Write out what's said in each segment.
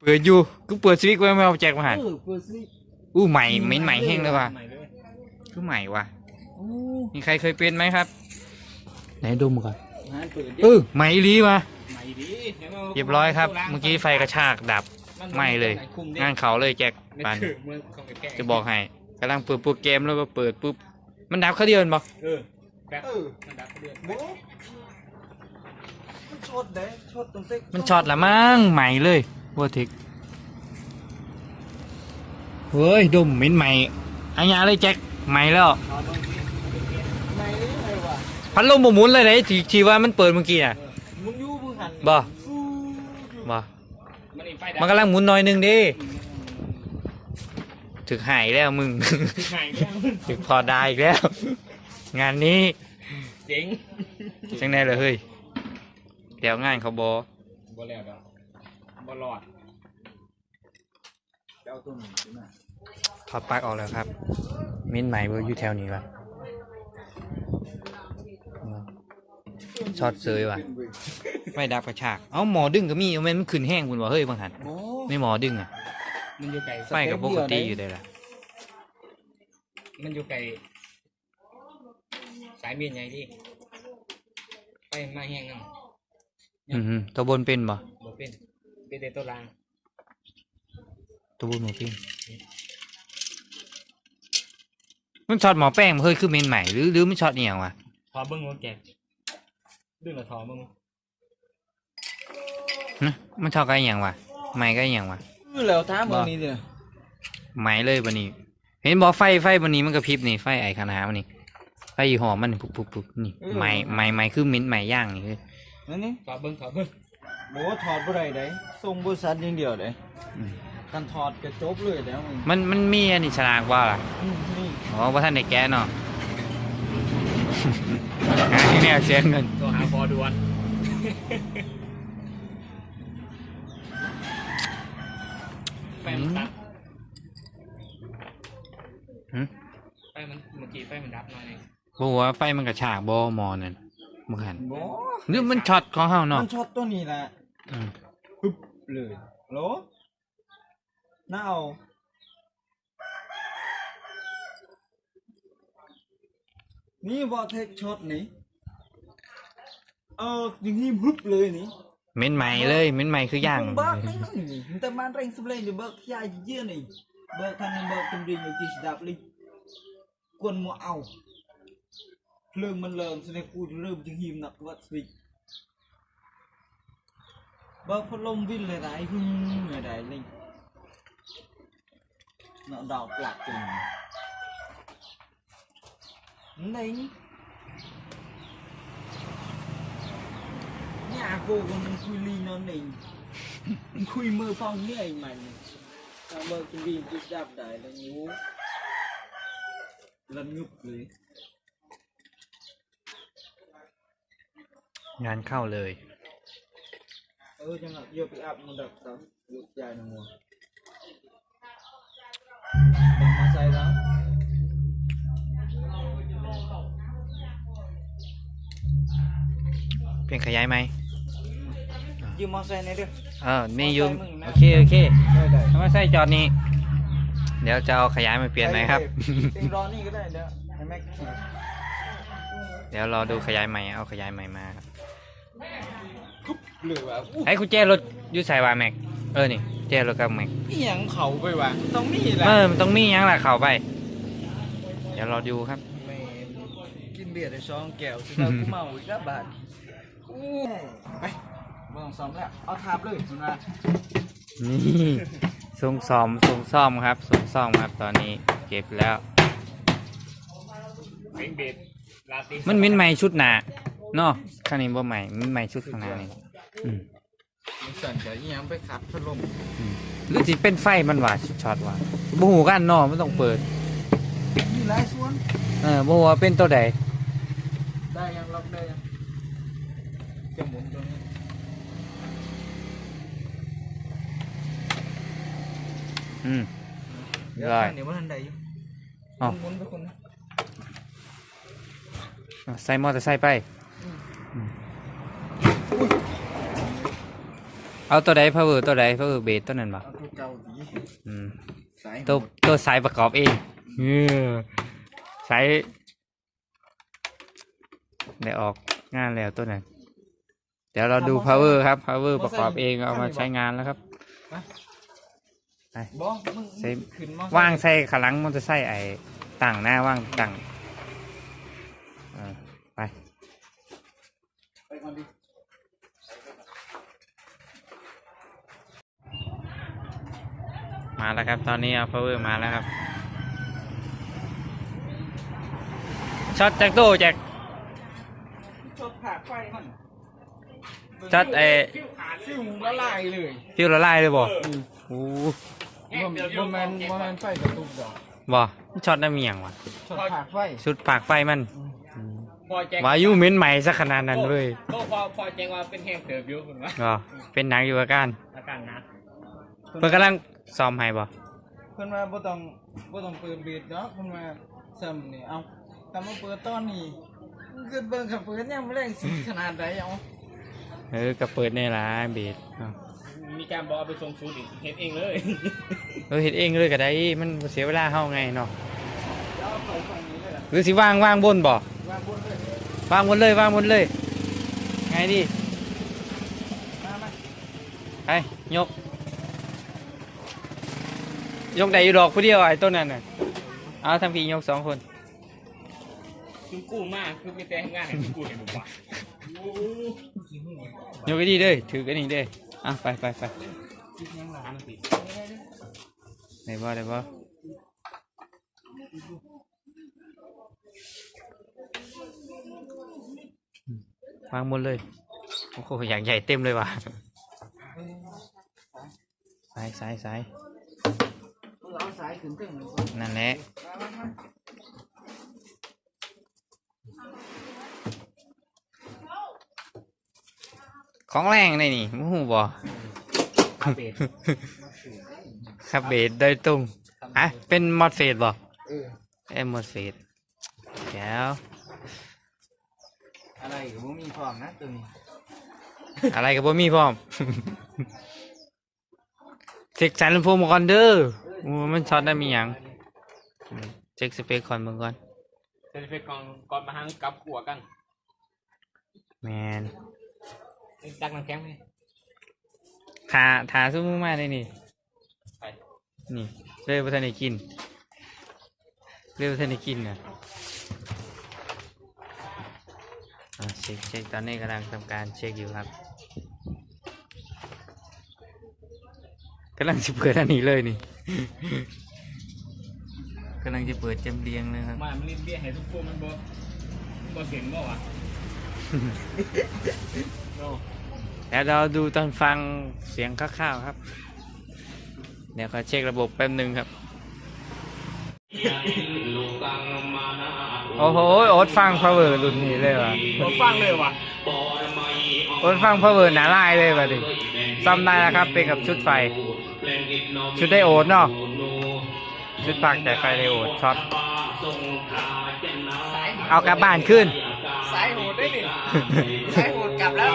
เปิดอยู่กูเปิดสวิตช์ไว้ไม่เอาแจ็คมาหันเออเปิดสิอู้ใหม่เหม็นใหม่แห้งเลยว่ะใหม่เลยคือใหม่ว่ะโอ้มีใครเคยเป็นไหมครับ ไหนดมก่อนงานเปิดเออใหม่อีหลีมาใหม่ดีเรียบร้อยครับ เมื่อกี้ไฟกระชากดับไหม้เลยงานเขาเลยแจ็คไม่ปานถือมือเข้าไปแก้จะบอกให้กำลังเปิดโปรแกรมแล้วก็เปิดปุ๊บ มันดับเขาเดียวเห็นบอกเออแบบมันดับเดือนโอ้มันช็อตเด้ช็อตตรงเต็กมันช็อตละมั้งใหม่เลย วัวทิกเฮ้ยดมเหม็นใหม่อันยาเลยแจ็คใหม่แล้วไหนไงวะพัดลมบ่หมุนเลยเลยที่ที่ว่ามันเปิดเมื่อกี้อะมึงอยู่มึงหันบ่ฟูบ่มันอีกไฟดับมันกำลังหมุนหน่อยหนึงดิถึกหายแล้วมึงคือหายแล้วถึกพอได้อีกแล้ว งานนี้เจ๋งจังไดเลยเฮ้ยเดี๋ยวงานเขาบอบ่แล้ว ดอกบ่รอดเอาตัวหนึ่งขึ้นมาถอดปลั๊กออกแล้วครับ มิ้นใหม่เบอร์อยู่แถวนี้วะช็อตเซยว่ะไฟดับกระชาก เอ้าหมอดึงก็มีเอาแม่นมันขึ้นแห้งคุณวะเฮ้ยบางหันโอ้ไม่หมอดึงอะ มันอยู่ไกลไฟกับปกติอยู่ได้ล่ะ มันอยู่ไกลสายเมียนใหญ่ดิไฟมาแห้งนั่งอือฮึตัวบนเป็นบ่บ่เป็น เป็นแต่ตัวล่างตัวบนหมอเป็นมันช็อตหมอแป้งบ่เฮ้ยคือเมนใหม่หรือหรือมันช็อตเอียงวะทอเบิ้งว่าแกดึงแล้วทอเบิ้งนะมันช็อตกันอหย่างวะใหม่ก็อหย่างวะคือแล้วท้ามึงนี่เนี่ยไหมเลยบันนี้ เห็นบอกไฟไฟบันนี้มันกระพริบนี่ไฟไอคานาบันนี้ไฟอยู่หอมมันปุ๊บปุ๊บปุ๊บนี่ไหมไหมไหมคือมิ้นท์ไหมย่างนี่คือนั่นนี่ทอเบิ้งทอเบิ้ง โอ้ถอดบ่ได้เด้ส่งบริษัทอย่างเดียวเด้อืมการถอดก็จบเลยแล้วมึงมันมันมีอันนี้ฉลากว่าล่ะอืมนี่อ๋อว่าท่านได้แก้เนาะงานที่แนวเสียเงิน ตัวหาพอด่วนไฟมันดับหึไฟมันเมื่อกี้ไฟมันดับหน่อยนึง บอกว่าไฟมันกระชากบอมอนั่น มึงหันบ่หรือมันช็อตของเฮาเนาะมันช็อตตัวนี้แหละอืมปึ๊บเลยโหลน่าเอานี่บอเทคช็อตนี่เอออย่างนี้ฮึบเลยนี่เม้นท์ไหมเลยเม้นท์ไหมคือย่าง Kung bakit ni? Hinta man rin sa blade, bak kaya dyan eh. Bak ka nang bak kung rin yung tisdap li. Kung mo aw. Plương man lợn sa này cùi rơm chừng hìm nặc vật svig. Bak phát lông vin lại đại hưng người đại linh. Nó đào lạc chừng. Này. Nhà cô còn đang khui ly nó nình. คุยมือฟังเนี่ยไอ้มันถ้าเมื่อกินดีจิบดับได้แล้วงูแล้วยุบเลยงานเข้าเลย เออจังหวะเยอะไปอาบมันดับตับยุบใหญ่หนัวดังมาใส่แล้วเปลี่ยนขยายไหมยืมมาใส่ในอยเด้อเออมีอยู่มอไซค์มึงนะโอเคโอเคได้ได้ถ้าไม่ใช่จอดนี้ เดี๋ยวจะเอาขยายมาเปลี่ยนไหมครับเต็งรอนี่ก็ได้เด้อให้แม็กขี่ เดี๋ยวรอดูขยายใหม่เอาขยายใหม่มาครับหรือว่าอู้ไอ้กุญแจรถอยูใส่วาแม็ก เออนี่กุญแจรถกับแม็ก อีหยังเขาไปวะต้องมีแหละเออมันต้องมีหยังล่ะเข้าไป เดี๋ยวรอดูครับ แม่กินเบียร์ได้สองแก้วสิแล้วกูเมาอีกแล้วบาทอู้ไปบ่ต้องซ้อมแล้วเอาทาบเลยคุณว่านี่ทรงซ่อมทรงซ่อมครับทรงซ่อมครับตอนนี้เก็บแล้ว เบงเบ็ดลาติ มันมินใหม่ชุดหนาเนาะข้างนี้บ่ใหม่มินใหม่ชุดข้างหน้านี่อืมมันสั่นกับอีหยังไปขัดพัดลมหรือสิเป็นไฟมันว่าช็อตว่าบ่ฮู้กันเนาะมันต้องเปิดมีหลายส่วนเออบ่ฮู้ว่าเป็นตัวใดได้ยังล็อกได้ยังจะหมุนตรงนี้อืมเดี๋ยวได้เดี๋ยวมันทันใดอยู่อ้าวหมุนไปคนนะ อะใส่มอเตอร์ไซค์ไป เอาตัวใด power ตัวใด power base ตัวนั้นบ่เอาตัวเก่าดีอืมสายตัวตัวสายประกอบเองเออสายได้ออกงานแล้วตัวนั้นเดี๋ยวเราดู power ครับ power ประกอบเองเอามาใช้งานแล้วครับบ่มึงเซฟขึ้นมอว่างใส่ขลังมันจะใส่ไอ้ตั้งหน้าว่างตั้งเออไป ไปก่อนดิมาแล้วครับ ตอนนี้เอา power มาแล้วครับช็อตแจ็คโตแจ็คชดผ่าไฟมันช็อตไอ้ฟิวขาดฟิวละลายเลยฟิวละลายเลยบ่โอ้บ่บ่แม่นบ่แม่นไฟกระตุกดอกบ่ช็อตน้ำเมียงว่ะชดผ่าไฟชุดปากไฟมัน พอแจ็ควายุเหม็นใหม่ซะขนาดนั้นเลยก็พอพอแจ็คว่าเป็นแห้งเติบอยู่คุณว่าก็เป็นหนังอยู่อาการอาการหนักเพิ่นกำลังซ้อมให้บ่เพิ่นว่าบ่ต้องบ่ต้องเปิดเบีดเนาะเพิ่นว่าซ้ำนี่เอาถ้ามาเปิดตอนนี้มันคือเบิ่งกับเปิดยังบ่แรงสิขนาดใดเอาเออก็เปิดในร้านเบสอ้าวมีการบอกเอาไปส่งซูดอีกเฮ็ดเองเลยเออเฮ็ดเองเลยก็ได้มันบ่เสียเวลาเฮาไงเนาะเดี๋ยวเอาไปฝั่งนี้เลยล่ะหรือสิวางวางบนบ่วางบนเลย วางบนเลยวางบนเลย ไงดิมามาไปยก ยกได้อยู่ดอกผู้เดียวไอ้ต้นนั้นน่ะเอาทำพี่ยกสองคนคือกู้มากคือมีแต่งานให้กู้เห็นบ่ยกไอ้ดีเด้อถือกันนี่เด้ออะไปไปไปคิดยังหลาอันติดได้บ่ได้บ่ วางบนเลย โอ้โห อย่างใหญ่เต็มเลยว่ะสายสายสายเอาสายขึ้นเครื่องเลยนั่นแหละมามามาของแรงเลยนี่มู้บ่เบสครับเบสโดยตรงอะเป็นมอดเฟสบ่เออเอ็มมอดเฟสแล้ว อะไรก็บ่มีพร้อมนะตัวนี้อะไรกับบ่มีพร้อมเช็คสายลำโพงมาก่อนเด้อโอ้มันช็อตได้มีหยังอืมเช็คสเปคคอนเบิ่งก่อนจะไปก่อนก่อนมาหังกับขัวกันแมนดักน้ำแข็งไหมถาถาซุ้มมาได้นี่ไปนี่เลยบ่ทันได้กินเลยบ่ทันได้กินน่ะอะเช็คเช็คตอนนี้กำลังทำการเช็คอยู่ครับกำลังจะเปิดอันนี้เลยนี่ กำลังจะเปิดจำเรียงเลยครับ มามันลิ้นเบี้ยให้ทุกพวกมันบ่บ่เสียงบ่วะโน่แล้วเราดูตอนฟังเสียงคร่าวๆครับ เดี๋ยวเขาเช็คระบบแป๊บหนึ่งครับ โอ้โหโอ๊ตฟัง power รุ่นนี้เลยว่ะผมฟังเลยว่ะโอ๊ตฟัง power หนาลายเลยว่ะดิซ่อมได้แล้วครับเป็นกับชุดไฟ ชุดได้โอ๊ตเนาะชุดปากแต่ไฟได้โอ๊ตช็อตเอากลับบ้านขึ้น สายโหดได้นี่สายโหดกลับแล้ว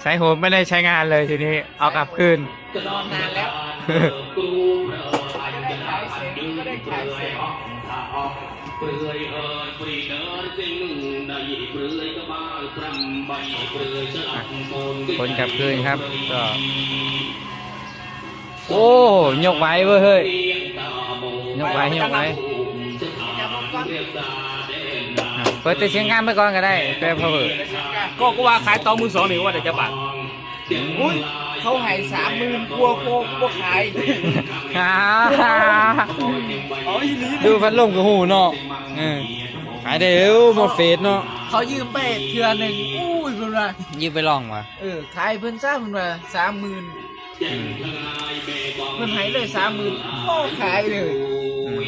ใช้โหมไม่ได้ใช้งานเลยทีนี้ เอากลับคืนนอนนานแล้ว งคนกลับคืนครับก็โอ้ยกไว้เว้ยเฮ้ยยกไว้ยกไว้อะเปิดแต่เสียงงานไปก่อนก็ได้แป๊บเพอเก็ก็ว่าขายตองมือสองนี่ว่าแต่จะบาท อุ้ยเขาให้สามหมื่นกลัวโกงกลัวขาย ฮ่าเอาอีหลีดูพัดลมกับหูเนาะเออขายได้เร็วหมดเฟสเนาะเขายืมไปเทือหนึ่งอุ้ยเพิ่นว่ายืมไปลองวะเออขายเพิ่นซ่าเพิ่นว่าสามหมื่นอืมเพิ่นให้เลยสามหมื่นโอ้ขายเลยอืม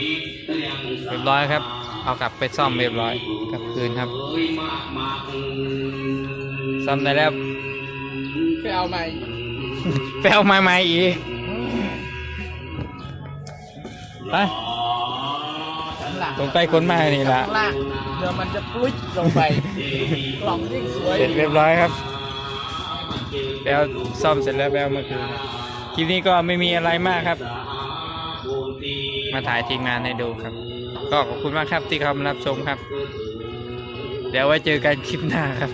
เรียบร้อยครับ เอากลับไปซ่อมเรียบร้อยกลับคืนครับซ่อมได้แล้ว ไปเอาใหม่ไปเอามาใหม่อีกไปตรงไปคนมานี่ละข้างล่างเดี๋ยวมันจะปลุ๊ยลงไปกล่องยิ่งสวยเสร็จเรียบร้อยครับไปเอาซ่อมเสร็จแล้วไปเอามาคืนคลิปนี้ก็ไม่มีอะไรมากครับ มาถ่ายทีมงานให้ดูครับ ก็ขอบคุณมากครับที่เข้ามารับชมครับ เดี๋ยวไว้เจอกันคลิปหน้าครับ